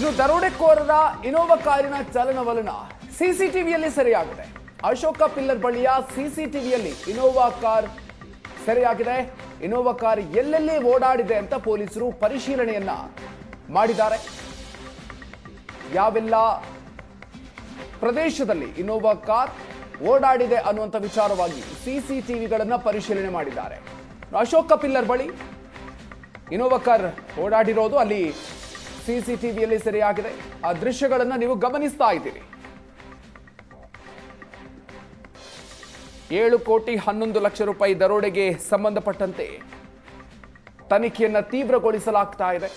ಇನ್ನು ದರೋಡೆಕೋರರ ಇನೋವಾ ಕಾರಿನ ಚಲನವಲನ. ಸಿಸಿಟಿವಿಯಲ್ಲಿ ಸೆರೆಯಾಗಿದೆ. ಅಶೋಕ ಪಿಲ್ಲರ್ ಬಳಿಯ ಸಿಸಿಟಿವಿಯಲ್ಲಿ ಇನೋವಾ ಕಾರ್ ಸೆರೆಯಾಗಿದೆ. ಇನೋವಾ ಕಾರ್ ಎಲ್ಲೆಲ್ಲಿ ಓಡಾಡಿದೆ ಅಂತ ಪೊಲೀಸರು ಪರಿಶೀಲನೆಯನ್ನ ಮಾಡಿದ್ದಾರೆ. ಯಾವೆಲ್ಲ ಪ್ರದೇಶದಲ್ಲಿ ಇನೋವಾ ಕಾರ್ ಓಡಾಡಿದೆ ಅನ್ನುವಂಥ ವಿಚಾರವಾಗಿ ಸಿಸಿಟಿವಿಗಳನ್ನು ಪರಿಶೀಲನೆ ಮಾಡಿದ್ದಾರೆ. ಅಶೋಕ ಪಿಲ್ಲರ್ ಬಳಿ ಇನೋವಾ ಕಾರ್ ಓಡಾಡಿರೋದು ಅಲ್ಲಿ ಸಿಸಿಟಿವಿಯಲ್ಲಿ ಸೆರೆಯಾಗಿದೆ. ಆ ದೃಶ್ಯಗಳನ್ನು ನೀವು ಗಮನಿಸ್ತಾ ಇದ್ದೀರಿ. ಏಳು ಕೋಟಿ ಹನ್ನೊಂದು ಲಕ್ಷ ರೂಪಾಯಿ ದರೋಡೆಗೆ ಸಂಬಂಧಪಟ್ಟಂತೆ ತನಿಖೆಯನ್ನು ತೀವ್ರಗೊಳಿಸಲಾಗ್ತಾ ಇದೆ.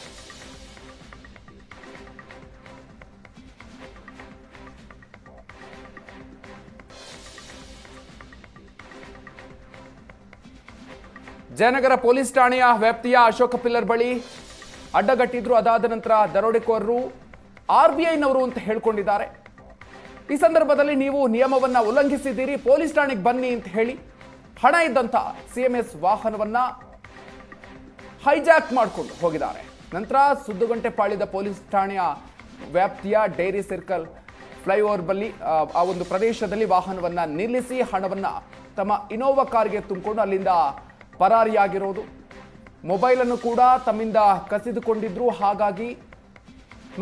ಜಯನಗರ ಪೊಲೀಸ್ ಠಾಣೆಯ ವ್ಯಾಪ್ತಿಯ ಅಶೋಕ ಪಿಲ್ಲರ್ ಬಳಿ ಅಡ್ಡಗಟ್ಟಿದ್ರು. ಅದಾದ ನಂತರ ದರೋಡೆಕೋರರು ಆರ್ ಬಿ ಐನವರು ಅಂತ ಹೇಳ್ಕೊಂಡಿದ್ದಾರೆ. ಈ ಸಂದರ್ಭದಲ್ಲಿ ನೀವು ನಿಯಮವನ್ನ ಉಲ್ಲಂಘಿಸಿದ್ದೀರಿ. ಪೊಲೀಸ್ ಠಾಣೆಗೆ ಬನ್ನಿ ಅಂತ ಹೇಳಿ ಹಣ ಇದ್ದಂತ ಸಿಎಂಎಸ್ ವಾಹನವನ್ನ ಹೈಜಾಕ್ ಮಾಡಿಕೊಂಡು ಹೋಗಿದ್ದಾರೆ. ನಂತರ ಸುದ್ದುಗಂಟೆ ಪಾಳಿದ ಪೊಲೀಸ್ ಠಾಣೆಯ ವ್ಯಾಪ್ತಿಯ ಡೈರಿ ಸರ್ಕಲ್ ಫ್ಲೈಓವರ್ ಬಲ್ಲಿ ಆ ಒಂದು ಪ್ರದೇಶದಲ್ಲಿ ವಾಹನವನ್ನ ನಿಲ್ಲಿಸಿ ಹಣವನ್ನ ತಮ್ಮ ಇನೋವಾ ಕಾರ್ಗೆ ತುಂಬಿಕೊಂಡು ಅಲ್ಲಿಂದ ಪರಾರಿಯಾಗಿರೋದು. ಮೊಬೈಲನ್ನು ಕೂಡ ತಮ್ಮಿಂದ ಕಸಿದುಕೊಂಡಿದ್ರು. ಹಾಗಾಗಿ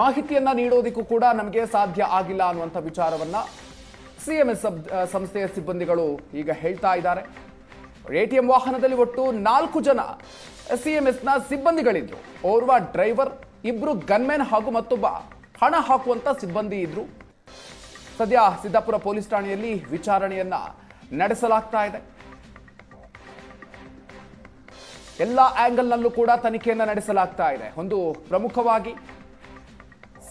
ಮಾಹಿತಿಯನ್ನ ನೀಡೋದಕ್ಕೂ ಕೂಡ ನಮಗೆ ಸಾಧ್ಯ ಆಗಿಲ್ಲ ಅನ್ನುವಂಥ ವಿಚಾರವನ್ನ ಎಸ್ ಸಂಸ್ಥೆಯ ಸಿಬ್ಬಂದಿಗಳು ಈಗ ಹೇಳ್ತಾ ಇದ್ದಾರೆ. ಎ ಟಿ ಎಂ ವಾಹನದಲ್ಲಿ ಒಟ್ಟು ನಾಲ್ಕು ಜನ ಸಿ ಎಂ ಎಸ್ನ ಸಿಬ್ಬಂದಿಗಳಿದ್ರು. ಓರ್ವ ಡ್ರೈವರ್, ಇಬ್ರು ಗನ್ಮೆನ್ ಹಾಗೂ ಮತ್ತೊಬ್ಬ ಹಣ ಹಾಕುವಂತ ಸಿಬ್ಬಂದಿ ಇದ್ರು. ಸದ್ಯ ಸಿದ್ದಾಪುರ ಪೊಲೀಸ್ ಠಾಣೆಯಲ್ಲಿ ವಿಚಾರಣೆಯನ್ನ ನಡೆಸಲಾಗ್ತಾ ಇದೆ. ಎಲ್ಲ ಆ್ಯಂಗಲ್ನಲ್ಲೂ ಕೂಡ ತನಿಖೆಯನ್ನು ನಡೆಸಲಾಗ್ತಾ ಇದೆ. ಒಂದು ಪ್ರಮುಖವಾಗಿ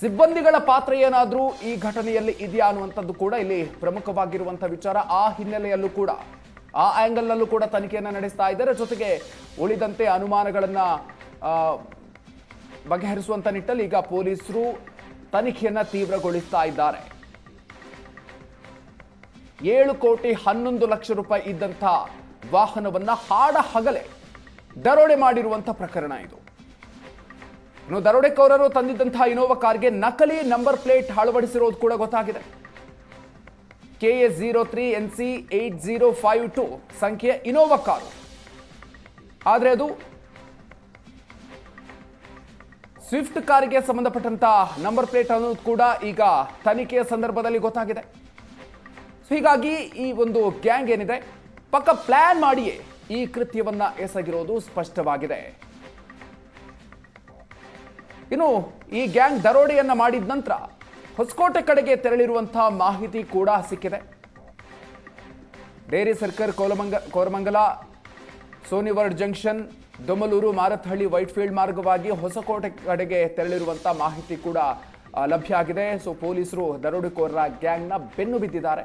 ಸಿಬ್ಬಂದಿಗಳ ಪಾತ್ರ ಏನಾದರೂ ಈ ಘಟನೆಯಲ್ಲಿ ಇದೆಯಾ ಅನ್ನುವಂಥದ್ದು ಕೂಡ ಇಲ್ಲಿ ಪ್ರಮುಖವಾಗಿರುವಂಥ ವಿಚಾರ. ಆ ಹಿನ್ನೆಲೆಯಲ್ಲೂ ಕೂಡ, ಆ ಆ್ಯಂಗಲ್ನಲ್ಲೂ ಕೂಡ ತನಿಖೆಯನ್ನು ನಡೆಸ್ತಾ ಇದ್ದಾರೆ. ಜೊತೆಗೆ ಉಳಿದಂತೆ ಅನುಮಾನಗಳನ್ನು ಬಗೆಹರಿಸುವಂಥ ನಿಟ್ಟಲ್ಲಿ ಈಗ ಪೊಲೀಸರು ತನಿಖೆಯನ್ನು ತೀವ್ರಗೊಳಿಸ್ತಾ ಇದ್ದಾರೆ. ಏಳು ಕೋಟಿ ಹನ್ನೊಂದು ಲಕ್ಷ ರೂಪಾಯಿ ಇದ್ದಂಥ ವಾಹನವನ್ನು ಹಾಡ ಹಗಲೇ ದರೋಡೆ ಮಾಡಿರುವಂಥ ಪ್ರಕರಣ ಇದು. ಇನ್ನು ದರೋಡೆಕೋರರು ತಂದಿದ್ದಂತಹ ಇನೋವಾ ಕಾರ್ಗೆ ನಕಲಿ ನಂಬರ್ ಪ್ಲೇಟ್ ಅಳವಡಿಸಿರೋದು ಕೂಡ ಗೊತ್ತಾಗಿದೆ. K S zero three N C eight zero five two ಸಂಖ್ಯೆಯ ಇನೋವಾ ಕಾರು. ಆದರೆ ಅದು ಸ್ವಿಫ್ಟ್ ಕಾರಿಗೆ ಸಂಬಂಧಪಟ್ಟಂತ ನಂಬರ್ ಪ್ಲೇಟ್ ಅನ್ನೋದು ಕೂಡ ಈಗ ತನಿಖೆಯ ಸಂದರ್ಭದಲ್ಲಿ ಗೊತ್ತಾಗಿದೆ. ಹೀಗಾಗಿ ಈ ಒಂದು ಗ್ಯಾಂಗ್ ಏನಿದೆ, ಪಕ್ಕ ಪ್ಲಾನ್ ಮಾಡಿಯೇ ಈ ಕೃತ್ಯವನ್ನ ಎಸಗಿರೋದು ಸ್ಪಷ್ಟವಾಗಿದೆ. ಇನ್ನು ಈ ಗ್ಯಾಂಗ್ ದರೋಡೆಯನ್ನ ಮಾಡಿದ ನಂತರ ಹೊಸಕೋಟೆ ಕಡೆಗೆ ತೆರಳಿರುವಂತಹ ಮಾಹಿತಿ ಕೂಡ ಸಿಕ್ಕಿದೆ. Dairy circle ಕೋಲಮಂಗ, Koramangala, Sony World junction, Domlur, Marathahalli, Whitefield ಮಾರ್ಗವಾಗಿ ಹೊಸಕೋಟೆ ಕಡೆಗೆ ತೆರಳಿರುವಂತ ಮಾಹಿತಿ ಕೂಡ ಲಭ್ಯ ಆಗಿದೆ. ಸೊ, ಪೊಲೀಸರು ದರೋಡೆಕೋರರ ಗ್ಯಾಂಗ್ನ ಬೆನ್ನು ಬಿದ್ದಿದ್ದಾರೆ.